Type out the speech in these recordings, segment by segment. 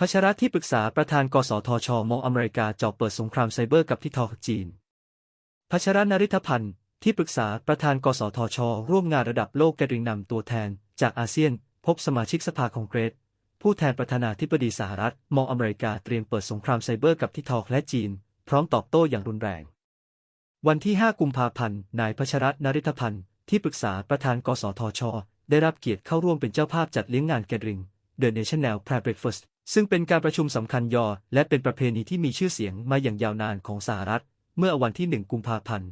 พชระที่ปรึกษาประธานกสทช มองอเมริกาเจาะเปิดสงครามไซเบอร์กับที่ทอจีนพชรนริธพันธ์ ที่ปรึกษาประธานกสทช ร่วมงานระดับโลกกริงนำตัวแทน จากอาเซียน พบสมาชิกสภาคองเกรส ผู้แทนประธานาธิบดีสหรัฐ มองอเมริกาเตรียมเปิดสงครามไซเบอร์กับที่ทอและจีน พร้อมตอบโต้อย่างรุนแรง วันที่ 5 กุมภาพันธ์ นายพชรนริธพันธ์ ที่ปรึกษาประธานกสทช ได้รับเกียรติเข้าร่วมเป็นเจ้าภาพจัดเลี้ยงงานแกริง The National Prayer Breakfast ซึ่งเป็นการประชุมสำคัญยอ และเป็นประเพณีที่มีชื่อเสียงมาอย่างยาวนานของสหรัฐ เมื่อวันที่ 1 กุมภาพันธ์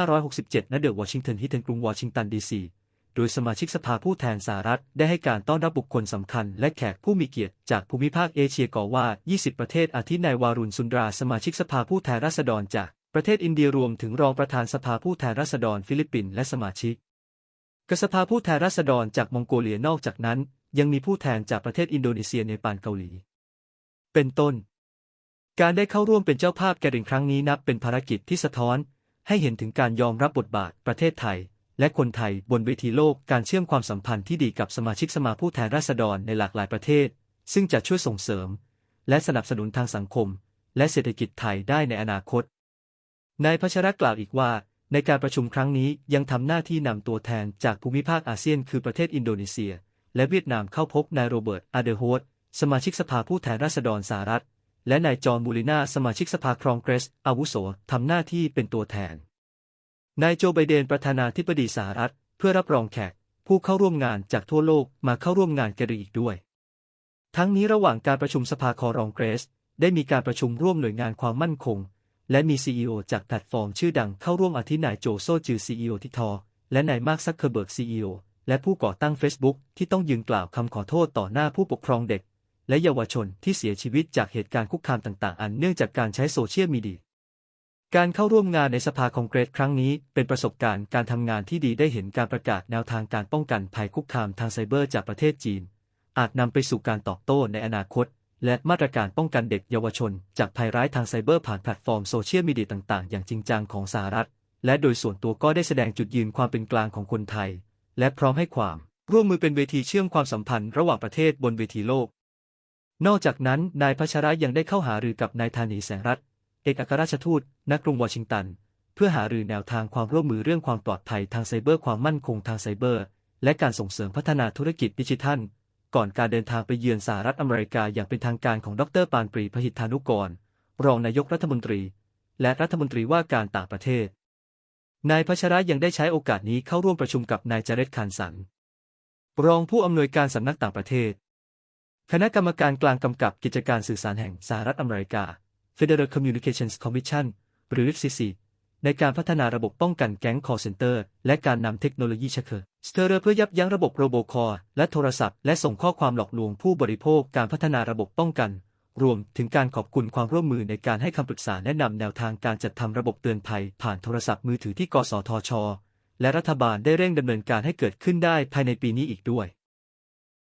2567 ณ เดอะวอชิงตันฮิตเทนกรุงวอชิงตันดีซีโดยสมาชิกสภาผู้แทนสหรัฐได้ให้การต้อนรับบุคคลสำคัญและแขกผู้มีเกียรติจากภูมิภาคเอเชียก่อว่า 20 ประเทศอาทินายวารุณสุนดราสมาชิกสภาผู้แทนราษฎรจากประเทศอินเดียรวมถึงรองประธานสภาผู้แทนราษฎรฟิลิปปินส์และสมาชิกกสภาผู้แทนราษฎรจากมองโกเลียนอกจากนั้น ยังมีผู้แทนจากประเทศอินโดนีเซียเนปาลเกาหลี เป็นต้น การได้เข้าร่วมเป็นเจ้าภาพแกริงครั้งนี้นับเป็นภารกิจที่สะท้อน ให้เห็นถึงการยอมรับบทบาทประเทศไทย และคนไทยบนเวทีโลกการเชื่อมความสัมพันธ์ที่ดีกับสมาชิกสมาผู้แทนราษฎรในหลากหลายประเทศ ซึ่งจะช่วยส่งเสริม และสนับสนุนทางสังคม และเศรษฐกิจไทยได้ในอนาคตนายพัชรกล่าวอีกว่าในการประชุมครั้งนี้ยังทำหน้าที่นำตัวแทนจากภูมิภาคอาเซียนคือประเทศอินโดนีเซีย และเวียดนามเข้าพบนายโรเบิร์ตอาเดโฮสสมาชิกสภาผู้แทนราษฎรสหรัฐ และนายจอห์นมูลินาสมาชิกสภาครองเกรส อาวุโสทำหน้าที่เป็นตัวแทน นายโจไบเดนประธานาธิบดีสหรัฐ เพื่อรับรองแขก ผู้เข้าร่วมงานจากทั่วโลกมาเข้าร่วมงานกรีอีกด้วย ทั้งนี้ระหว่างการประชุมสภาคอรองเกรส ได้มีการประชุมร่วมหน่วยงานความมั่นคง และมี CEO จากแพลตฟอร์มชื่อดังเข้าร่วมอาทินายโจโซจือ CEO ที่ทอและนายมาร์คซักเคอร์เบิร์ก CEO และผู้ก่อตั้ง Facebook ที่ต้องยืนกล่าวคำขอโทษต่อหน้าผู้ปกครองเด็ก และเยาวชนที่เสียชีวิตจากเหตุการณ์คุกคามต่างๆ อันเนื่องจากการใช้โซเชียลมีเดียการเข้าร่วมงานในสภาคองเกรสครั้งนี้เป็นประสบการณ์การทำงานที่ดีได้เห็นการประกาศแนวทางการป้องกันภัยคุกคามทางไซเบอร์จากประเทศจีน อาจนำไปสู่การตอบโต้ในอนาคต และมาตรการป้องกันเด็กเยาวชน จากภัยร้ายทางไซเบอร์ผ่านแพลตฟอร์มโซเชียลมีเดียต่างๆ อย่างจริงจังของสหรัฐ และโดยส่วนตัวก็ได้แสดงจุดยืนความเป็นกลางของคนไทย และพร้อมให้ความร่วมมือเป็นเวทีเชื่อมความสัมพันธ์ระหว่างประเทศบนเวทีโลก นอกจากนั้น นายพัชระยังได้เข้าหารือกับนายธานีแสงรัตเอกอัครราชทูตณกรุงวอชิงตัน เพื่อหารือแนวทางความร่วมมือเรื่องความปลอดภัยทางไซเบอร์ความมั่นคงทางไซเบอร์ และการส่งเสริมพัฒนาธุรกิจดิจิทัล ก่อนการเดินทางไปเยือนสหรัฐอเมริกาอย่างเป็นทางการของดรปานปรีพหิทธานุกร รองนายกรัฐมนตรี และรัฐมนตรีว่าการต่างประเทศ นายพัชระยังได้ใช้โอกาสนี้เข้าร่วมประชุมกับนายจเรตคานสัน รองผู้อำนวยการสำนักต่างประเทศ คณะกรรมการกลางกำกับกิจการสื่อสารแห่งสหรัฐอเมริกา Federal Communications Commission หรือ FCC ในการพัฒนาระบบป้องกันแก๊ง call center และการนำเทคโนโลยีเชคเกอร์สเตอร์เพื่อยับยั้งระบบโรโบคอลและโทรศัพท์และส่งข้อความหลอกลวงผู้บริโภคการพัฒนาระบบป้องกัน รวมถึงการขอบคุณความร่วมมือในการให้คำปรึกษาแนะนำแนวทางการจัดทำระบบเตือนภัย ผ่านโทรศัพท์มือถือที่ กสทช และรัฐบาลได้เร่งดำเนินการให้เกิดขึ้นได้ภายในปีนี้อีกด้วย